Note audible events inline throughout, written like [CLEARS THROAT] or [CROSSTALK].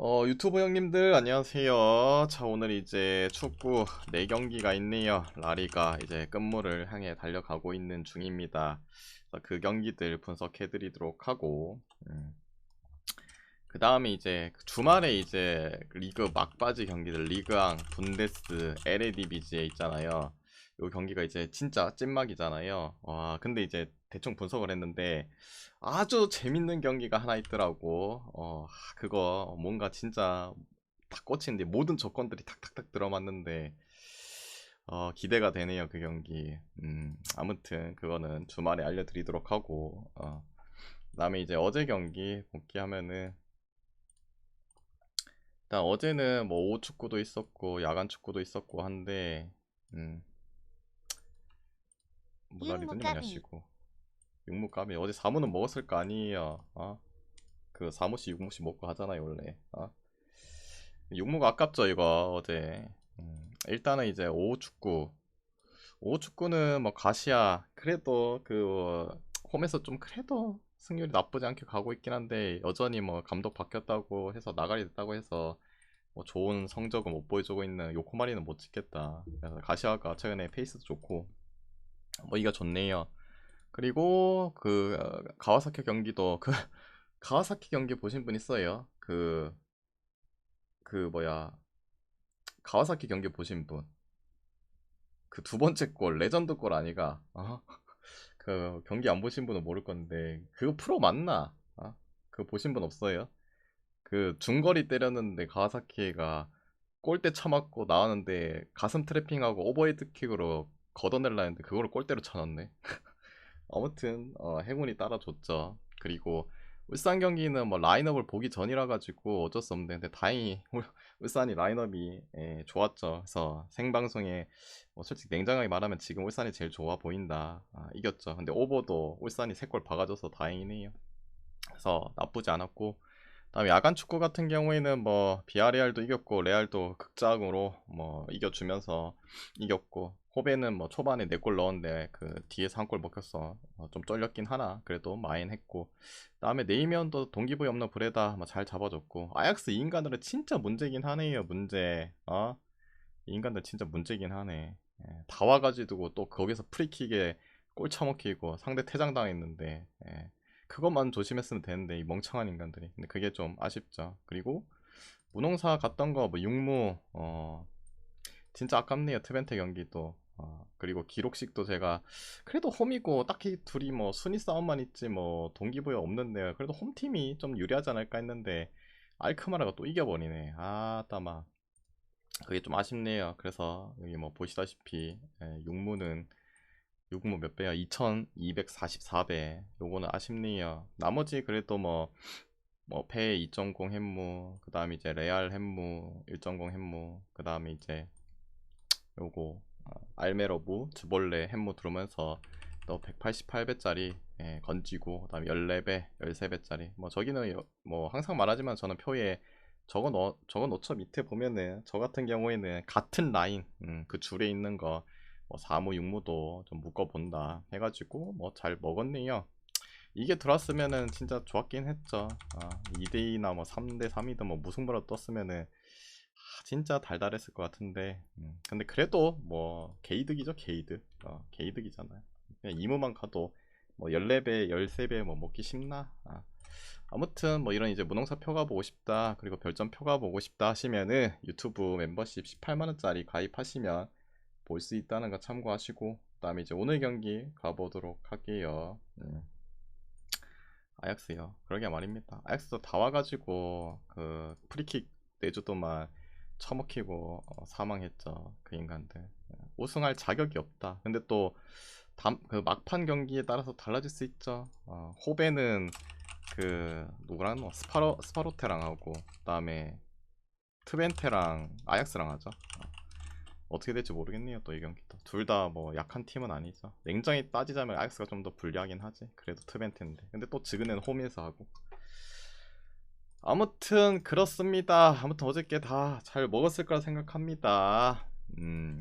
어, 유튜브 형님들 안녕하세요. 자, 오늘 이제 축구 4경기가 있네요. 라리가 이제 끝물을 향해 달려가고 있는 중입니다. 그 경기들 분석해 드리도록 하고 음. 그 다음에 이제 주말에 이제 리그 막바지 경기들 리그앙, 분데스, LADBG에 있잖아요. 요 경기가 이제 진짜 찐막이잖아요. 와, 근데 이제 대충 분석을 했는데 아주 재밌는 경기가 하나 있더라고. 어, 하, 그거 뭔가 진짜 다 꽂히는데 모든 조건들이 탁탁탁 들어맞는데 어, 기대가 되네요, 그 경기. 음, 아무튼 그거는 주말에 알려드리도록 하고 어. 그다음에 이제 어제 경기 복귀하면은 일단 어제는 뭐 오후 축구도 있었고 야간 축구도 있었고 한데 음. 육무까비. 안녕하시고 육무까비 어제 사무는 먹었을 거 아니에요. 어? 그 사무씨 육무씨 먹고 하잖아요 원래. 어? 육무가 아깝죠 이거 어제. 음, 일단은 이제 오후 축구. 오후 축구는 뭐 가시아 그래도 그 홈에서 좀 그래도 승률이 나쁘지 않게 가고 있긴 한데 여전히 뭐 감독 바뀌었다고 해서 나가리 됐다고 해서 뭐 좋은 성적을 못 보여주고 있는 요코마리는 못 찍겠다. 그래서 가시아가 최근에 페이스도 좋고 뭐 이가 좋네요 그리고 그 어, 가와사키 경기도 그 [LAUGHS] 가와사키 경기 보신 분 있어요? 그그 뭐야 가와사키 경기 보신 분. 그 두 번째 골 레전드 골 아니가? 어? [LAUGHS] 그 경기 안 보신 분은 모를 건데 그거 프로 맞나? 어? 그거 보신 분 없어요? 그 중거리 때렸는데 가와사키가 골대 쳐맞고 나왔는데 가슴 트래핑하고 오버헤드 킥으로 걷어낼라 했는데 그거를 골대로 쳐놨네. [LAUGHS] 아무튼 어, 행운이 따라줬죠. 그리고 울산 경기는 뭐 라인업을 보기 전이라 가지고 어쩔 수 없는데 근데 다행히 울- 울산이 라인업이 예, 좋았죠. 그래서 생방송에 뭐 솔직히 냉정하게 말하면 지금 울산이 제일 좋아 보인다. 아, 이겼죠. 근데 오버도 울산이 3골 박아줘서 다행이네요. 그래서 나쁘지 않았고 그다음에 야간 축구 같은 경우에는 뭐 비아레알도 이겼고 레알도 극장으로 뭐 이겨주면서 이겼고 호베는 뭐 초반에 4골 넣었는데 그 뒤에서 한 골 먹혔어. 어, 좀 쫄렸긴 하나. 그래도 마인 했고. 그다음에 네이면도 동기부여 없는 브레다 뭐 잘 잡아줬고. 아약스 이 인간들은 진짜 문제긴 하네요 문제. 어? 이 인간들 진짜 문제긴 하네. 예, 다 와가지고 또 거기서 프리킥에 골 처먹히고 상대 퇴장당했는데. 예, 그것만 조심했으면 되는데 이 멍청한 인간들이. 근데 그게 좀 아쉽죠. 그리고 무농사 갔던 거 뭐 육무 어 진짜 아깝네요 트벤트 경기도. 어, 그리고 기록식도 제가 그래도 홈이고 딱히 둘이 뭐 순위 싸움만 있지 뭐 동기부여 없는데 그래도 홈팀이 좀 유리하지 않을까 했는데 알크마라가 또 이겨버리네. 아 따마. 그게 좀 아쉽네요. 그래서 여기 뭐 보시다시피 예, 육무는 육무 몇 배야? 2244배. 요거는 아쉽네요. 나머지 그래도 뭐뭐페2.0 햄무 그 다음에 이제 레알 햄무 1.0 햄무 그 다음에 이제 요거 어, 알메로브 주볼레 햄무 들어오면서 또 188배짜리 예, 건지고 그다음에 14배 13배짜리. 뭐 저기는 여- 뭐 항상 말하지만 저는 표에 저거 넣 저거 넣죠. 밑에 보면은 저 같은 경우에는 같은 라인 음, 그 줄에 있는 거뭐 사무 육무도 좀 묶어본다 해가지고 뭐 잘 먹었네요. 이게 들어왔으면은 진짜 좋았긴 했죠. 아, 2대2나 뭐 3대3이든 뭐 무승부로 떴으면은 아, 진짜 달달했을 것 같은데 음, 근데 그래도 뭐 게이득이죠 게이득. 어, 게이득이잖아요. 그냥 이무만 가도 뭐 14배 13배 뭐 먹기 쉽나? 아. 아무튼 뭐 이런 이제 무농사 표가 보고 싶다 그리고 별점 표가 보고 싶다 하시면은 유튜브 멤버십 18만원짜리 가입하시면 볼 수 있다는 거 참고하시고 그 다음에 이제 오늘 경기 가보도록 할게요. 음. 아약스요. 그러게 말입니다. 아약스도 다 와가지고 그 프리킥 내주더만 처먹히고 어, 사망했죠 그 인간들. 우승할 자격이 없다. 근데 또 담, 그 막판 경기에 따라서 달라질 수 있죠. 어, 호베는 그 누구랑? 뭐 스파로 스파로테랑 하고 그 다음에 트벤테랑 아약스랑 하죠. 어. 떻게 될지 모르겠네요 또 이 경기도. 둘 다 뭐 약한 팀은 아니죠. 냉정히 따지자면 아약스가 좀 더 불리하긴 하지. 그래도 트벤테인데. 근데 또 지그는 홈에서 하고 아무튼 그렇습니다. 아무튼 어저께 다 잘 먹었을 거라 생각합니다. 음,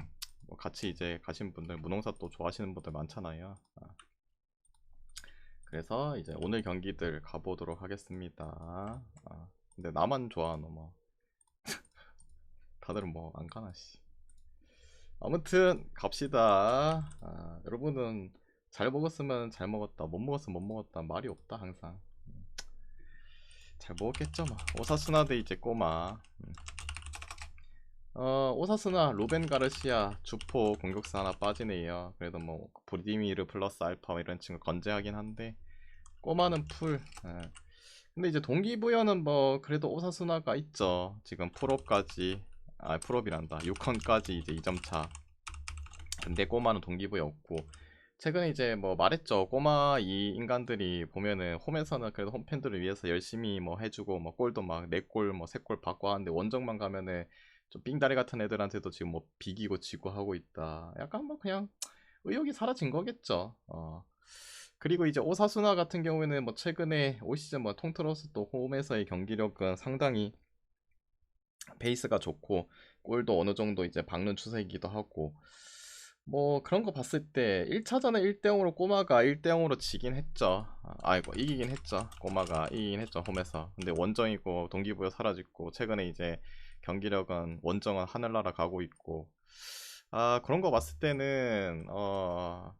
뭐 같이 이제 가신 분들 무농사 또 좋아하시는 분들 많잖아요. 아. 그래서 이제 오늘 경기들 가보도록 하겠습니다. 아, 근데 나만 좋아하노 뭐. [LAUGHS] 다들 뭐 안 가나 씨. 아무튼 갑시다. 아, 여러분은 잘 먹었으면 잘 먹었다, 못 먹었으면 못 먹었다 말이 없다 항상. 음. 잘 먹었겠죠 뭐. 오사스나 대 이제 꼬마. 음. 어 오사스나 로벤 가르시아 주포 공격수 하나 빠지네요. 그래도 뭐 브리미르 플러스 알파 뭐 이런 친구 건재하긴 한데 꼬마는 풀. 예. 근데 이제 동기부여는 뭐 그래도 오사스나가 있죠. 지금 프로까지 아 프로비란다. 6컨까지 이제 2점 차. 근데 꼬마는 동기부여 없고 최근에 이제 뭐 말했죠. 꼬마 이 인간들이 보면은 홈에서는 그래도 홈팬들을 위해서 열심히 뭐 해주고 뭐 골도 막 4골 뭐 3골 받고 하는데 원정만 가면은 좀 삥다리 같은 애들한테도 지금 뭐 비기고 지고 하고 있다. 약간 뭐 그냥 의욕이 사라진 거겠죠. 어. 그리고 이제 오사수나 같은 경우에는 뭐 최근에 올 시즌 뭐 통틀어서 또 홈에서의 경기력은 상당히 페이스가 좋고 골도 어느 정도 이제 박는 추세이기도 하고 뭐 그런 거 봤을 때 1차전에 1대0으로 꼬마가 1대0으로 지긴 했죠. 아, 아이고 이기긴 했죠. 꼬마가 이기긴 했죠. 홈에서. 근데 원정이고 동기부여 사라지고 최근에 이제 경기력은 원정은 하늘나라 가고 있고 아 그런 거 봤을 때는 어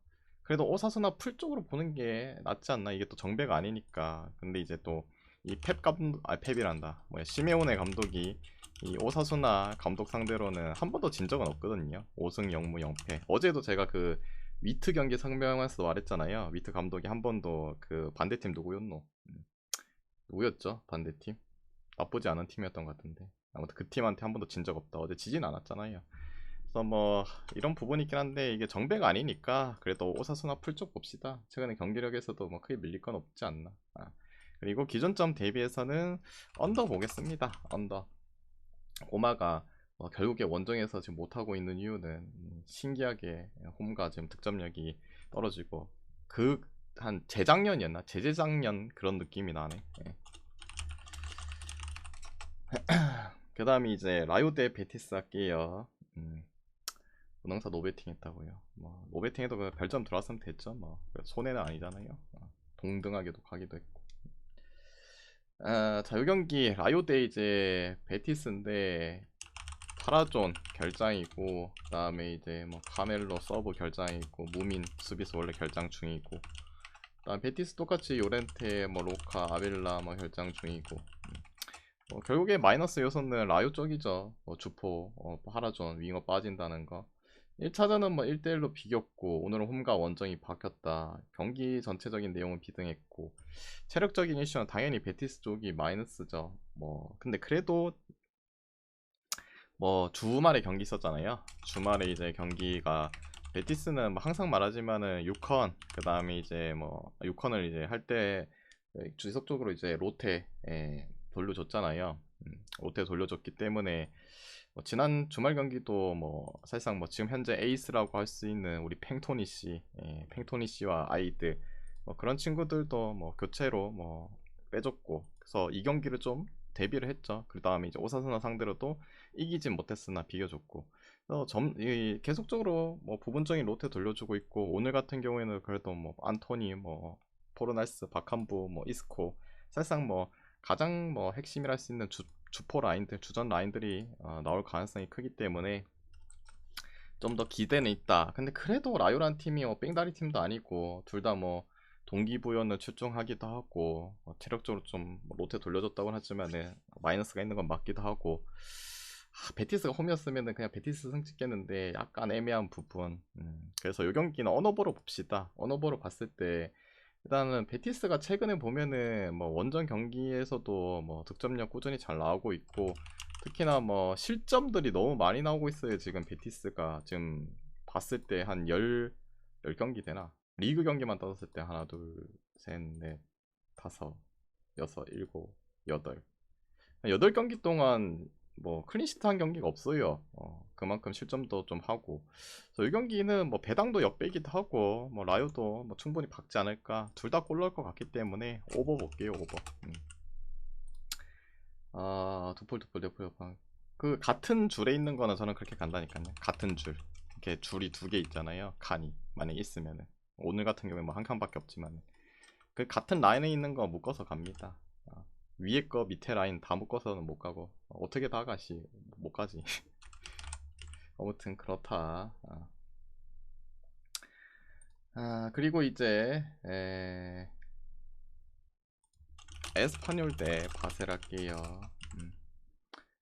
그래도 오사수나 풀 쪽으로 보는 게 낫지 않나 이게 또 정배가 아니니까 근데 이제 또 이 펩 감독 아 펩이란다 뭐야 시메오네 감독이 이 오사수나 감독 상대로는 한 번도 진 적은 없거든요. 5승 0무 0패. 어제도 제가 그 위트 경기 성명에서 말했잖아요. 위트 감독이 한 번도 그 반대팀 누구였노? 음, 누구였죠? 반대팀? 나쁘지 않은 팀이었던 것 같은데. 아무튼 그 팀한테 한 번도 진 적 없다. 어제 지진 않았잖아요. 그래서 뭐 이런 부분이 있긴 한데 이게 정배가 아니니까 그래도 오사수나 풀쪽 봅시다. 최근에 경기력에서도 뭐 크게 밀릴 건 없지 않나. 아. 그리고 기존점 대비해서는 언더 보겠습니다. 언더 오마가 어, 결국에 원정에서 지금 못하고 있는 이유는 음, 신기하게 홈과 지금 득점력이 떨어지고 그 한 재작년이었나? 재재작년 그런 느낌이 나네. 예. [CLEARS THROAT] 그 다음에 이제 라요 대 베티스 할게요 음, 분홍사 노베팅 했다고요. 뭐 노베팅해도 그 별점 들어왔으면 됐죠. 뭐 손해는 아니잖아요. 어, 동등하게도 가기도 했고 아, 자, 요 경기 라요 대 이제 베티스인데 파라존 결장이고 그 다음에 이제 뭐 카멜로 서브 결장이고 무민 수비수 원래 결장 중이고 그다음 베티스 똑같이 요렌테 뭐 로카 아벨라 뭐 결장 중이고. 음. 뭐 결국에 마이너스 요소는 라요 쪽이죠. 뭐 주포 어, 파라존 윙어 빠진다는 거 1차전은 뭐 1대1로 비겼고 오늘은 홈과 원정이 바뀌었다. 경기 전체적인 내용은 비등했고 체력적인 이슈는 당연히 베티스 쪽이 마이너스죠. 뭐 근데 그래도 뭐 주말에 경기 있었잖아요. 주말에 이제 경기가 베티스는 뭐 항상 말하지만은 6컨 그 다음에 이제 뭐 6컨을 이제 할때 지속적으로 이제 로테 에 돌려줬잖아요. 음, 로테 돌려줬기 때문에 뭐 지난 주말 경기도 뭐 사실상 뭐 지금 현재 에이스라고 할 수 있는 우리 팽토니 씨, 예, 팽토니 씨와 아이들 뭐 그런 친구들도 뭐 교체로 뭐 빼줬고 그래서 이 경기를 좀 데뷔를 했죠. 그 다음에 이제 오사스나 상대로도 이기진 못했으나 비겨줬고 그래서 점, 이, 계속적으로 뭐 부분적인 로테 돌려주고 있고 오늘 같은 경우에는 그래도 뭐 안토니, 뭐 포르나이스, 바캄부, 뭐 이스코 사실상 뭐 가장 뭐 핵심이랄 수 있는 주, 주포 라인들, 주전 라인들이 어, 나올 가능성이 크기 때문에 좀 더 기대는 있다. 근데 그래도 라요란 팀이 뭐 뺑다리 팀도 아니고 둘 다 뭐 동기부여는 출중하기도 하고 뭐 체력적으로 좀뭐 로테 돌려줬다고 하지만 마이너스가 있는 건 맞기도 하고. 아, 베티스가 홈이었으면 그냥 베티스 승 찍겠는데 약간 애매한 부분. 음, 그래서 이 경기는 언어보로 봅시다. 언어보로 봤을 때 일단은 베티스가 최근에 보면은 뭐 원정 경기에서도 뭐 득점력 꾸준히 잘 나오고 있고 특히나 뭐 실점들이 너무 많이 나오고 있어요 지금 베티스가. 지금 봤을 때 한 10, 10경기 되나? 리그 경기만 따졌을 때 하나 둘 셋 넷 다섯 여섯 일곱 여덟. 여덟 경기 동안 뭐 클린시트 한 경기가 없어요. 어, 그만큼 실점도 좀 하고. 그래서 이 경기는 뭐 배당도 역배기도 하고 뭐 라요도 뭐 충분히 박지 않을까. 둘 다골 넣을 것 같기 때문에 오버 볼게요. 오버. 음. 아 두폴 두폴 두폴 그 같은 줄에 있는 거는 저는 그렇게 간다니까요. 같은 줄. 이렇게 줄이 두 개 있잖아요. 칸이 만약 있으면은 오늘 같은 경우에 뭐 한 칸밖에 없지만 그 같은 라인에 있는 거 묶어서 갑니다. 위에 거 밑에 라인 다 묶어서는 못 가고 어떻게 다 가시 못 가지 [LAUGHS] 아무튼 그렇다. 아. 아, 그리고 이제 에... 에스파뇰 대 바셀 할게요. 음.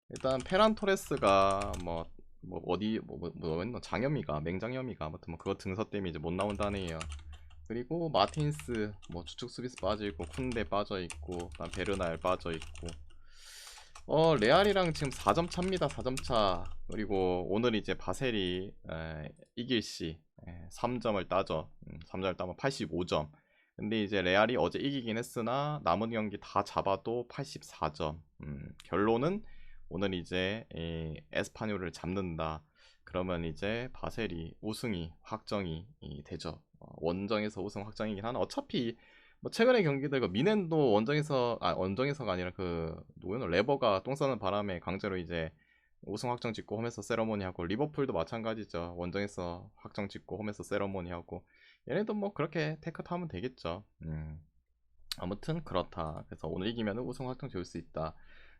일단 페란 토레스가 뭐, 뭐 어디 뭐, 뭐, 뭐 장염이가 맹장염이가 아무튼 뭐 그거 증서 때문에 이제 못 나온다네요. 그리고 마틴스 뭐 주축 수비스 빠져 있고 쿤데 빠져 있고 그다음 베르날 빠져 있고. 어 레알이랑 지금 4점 차입니다 4점 차. 그리고 오늘 이제 바셀이 에, 이길 시 에, 3점을 따져 음, 3점을 따면 85점. 근데 이제 레알이 어제 이기긴 했으나 남은 경기 다 잡아도 84점. 음, 결론은 오늘 이제 이 에스파뇰을 잡는다. 그러면 이제 바셀이 우승이 확정이 되죠. 어, 원정에서 우승 확정이긴 하나? 어차피 뭐 최근의 경기들 그 미넨도 원정에서 아 원정에서가 아니라 그 누구였나 레버가 똥 싸는 바람에 강제로 이제 우승 확정 짓고 홈에서 세러모니 하고 리버풀도 마찬가지죠. 원정에서 확정 짓고 홈에서 세러모니 하고. 얘네도 뭐 그렇게 테크트 하면 되겠죠. 음. 아무튼 그렇다. 그래서 오늘 이기면 우승 확정 지을 수 있다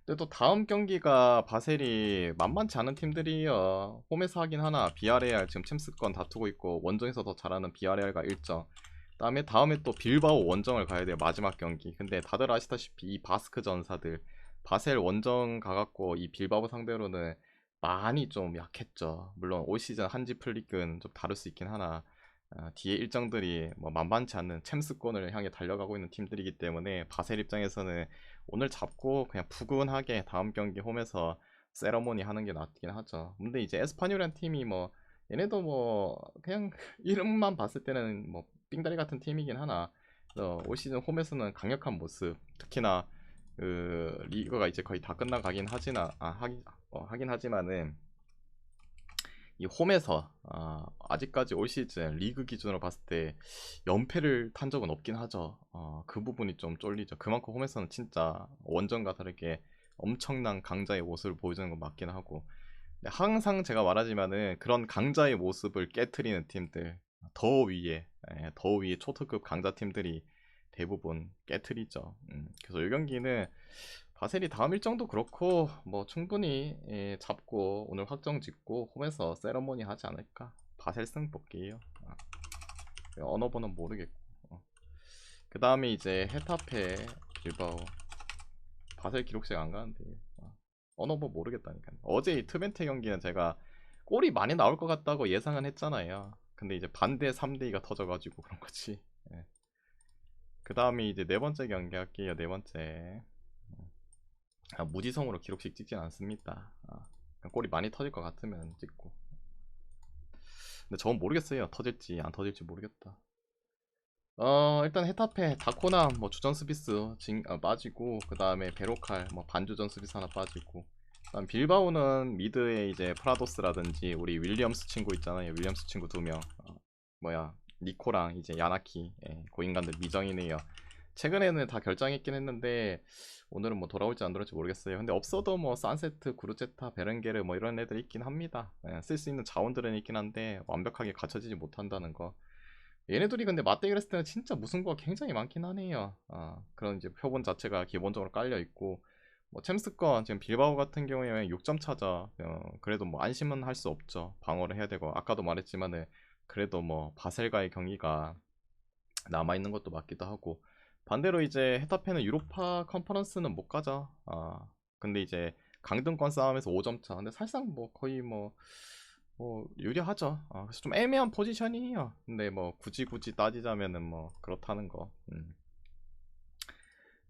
근데 또 다음 경기가 바셀이 만만치 않은 팀들이요. 홈에서 하긴 하나 비아레알 지금 챔스권 다투고 있고 원정에서 더 잘하는 비아레알과 일정. 다음에 다음에 또 빌바오 원정을 가야 돼요 마지막 경기. 근데 다들 아시다시피 이 바스크 전사들 바셀 원정 가갖고 이 빌바오 상대로는 많이 좀 약했죠. 물론 올 시즌 한지 플릭은 좀 다를 수 있긴 하나 어, 뒤에 일정들이 뭐 만만치 않는 챔스권을 향해 달려가고 있는 팀들이기 때문에 바셀 입장에서는 오늘 잡고 그냥 푸근하게 다음 경기 홈에서 세러모니 하는 게 낫긴 하죠. 근데 이제 에스파뇰이란 팀이 뭐 얘네도 뭐 그냥 [LAUGHS] 이름만 봤을 때는 뭐 삥다리 같은 팀이긴 하나 어, 올 시즌 홈에서는 강력한 모습 특히나 그 리그가 이제 거의 다 끝나가긴 하지나 아 하긴 어, 하긴 하지만은 이 홈에서 어, 아직까지 올 시즌 리그 기준으로 봤을 때 연패를 탄 적은 없긴 하죠. 어, 그 부분이 좀 쫄리죠. 그만큼 홈에서는 진짜 원정과 다르게 엄청난 강자의 모습을 보여주는 건 맞긴 하고 항상 제가 말하지만은 그런 강자의 모습을 깨트리는 팀들 더 위에 예, 더 위에 초특급 강자 팀들이 대부분 깨트리죠. 음, 그래서 이 경기는 바셀이 다음 일정도 그렇고 뭐 충분히 예, 잡고 오늘 확정 짓고 홈에서 세러모니 하지 않을까? 바셀 승 볼게요. 아, 언어번은 모르겠고. 어. 그 다음에 이제 헤타페 빌바오. 바셀 기록색 안 가는데. 어. 언어번 모르겠다니까 어제 이 트벤테 경기는 제가 골이 많이 나올 것 같다고 예상은 했잖아요. 근데 이제 반대 3대2가 터져가지고 그런 거지. 예. 그 다음에 이제 네 번째 경기 할게요. 네 번째 아, 무지성으로 기록식 찍진 않습니다. 아, 골이 많이 터질 것 같으면 찍고. 근데 저는 모르겠어요. 터질지 안 터질지 모르겠다. 어 일단 헤타페 다코나 뭐 주전 스비스 진, 아, 빠지고 그 다음에 베로칼 뭐 반주전 스비스 하나 빠지고 그다음 빌바오는 미드에 이제 프라도스라든지 우리 윌리엄스 친구 있잖아요 윌리엄스 친구 두명 어, 뭐야 니코랑 이제 야나키 예, 고인간들 미정이네요 최근에는 다 결정했긴 했는데 오늘은 뭐 돌아올지 안 돌아올지 모르겠어요. 근데 없어도 뭐 산세트, 구르제타, 베렌게르 뭐 이런 애들 있긴 합니다. 예, 쓸수 있는 자원들은 있긴 한데 완벽하게 갖춰지지 못한다는 거. 얘네들이 근데 맞대결 했을 때는 진짜 무승부가 굉장히 많긴 하네요. 아, 그런 이제 표본 자체가 기본적으로 깔려 있고 뭐 챔스건 지금 빌바오 같은 경우에 6점 차죠. 어, 그래도 뭐 안심은 할 수 없죠. 방어를 해야 되고 아까도 말했지만은 그래도 뭐 바셀과의 경기가 남아 있는 것도 맞기도 하고 반대로 이제 헤타페는 유로파 컨퍼런스는 못 가죠. 아, 근데 이제 강등권 싸움에서 5점 차. 근데 사실상 뭐 거의 뭐, 뭐 유리하죠. 아, 그래서 좀 애매한 포지션이에요. 근데 뭐 굳이 굳이 따지자면은 뭐 그렇다는 거. 음.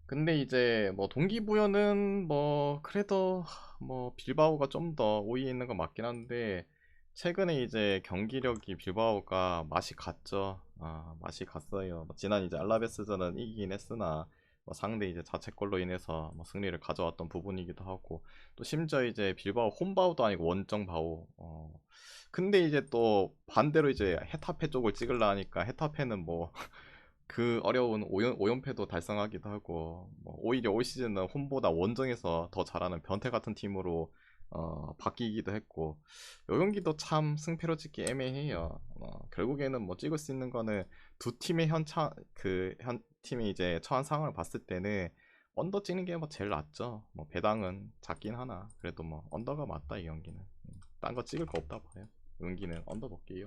근데 이제 뭐 동기부여는 뭐 그래도 뭐 빌바오가 좀 더 우위에 있는 건 맞긴 한데 최근에 이제 경기력이 빌바오가 맛이 갔죠. 아, 맛이 갔어요. 뭐 지난 이제 알라베스전은 이기긴 했으나 뭐 상대 이제 자책골로 인해서 뭐 승리를 가져왔던 부분이기도 하고 또 심지어 이제 빌바오 홈바오도 아니고 원정 바오. 어. 근데 이제 또 반대로 이제 헤타페 쪽을 찍으려 하니까 헤타페는 뭐 [LAUGHS] 그 어려운 5연, 5연패도 달성하기도 하고 뭐 오히려 올 시즌은 홈보다 원정에서 더 잘하는 변태 같은 팀으로 어, 바뀌기도 했고 요 경기도 참 승패로 찍기 애매해요. 어, 결국에는 뭐 찍을 수 있는 거는 두 팀의 현차 그현 팀이 이제 처한 상황을 봤을 때는 언더 찍는 게 뭐 제일 낫죠. 뭐 배당은 작긴 하나 그래도 뭐 언더가 맞다 이 경기는. 음. 딴거 찍을 거 없다 봐요. 은기는 언더 볼게요.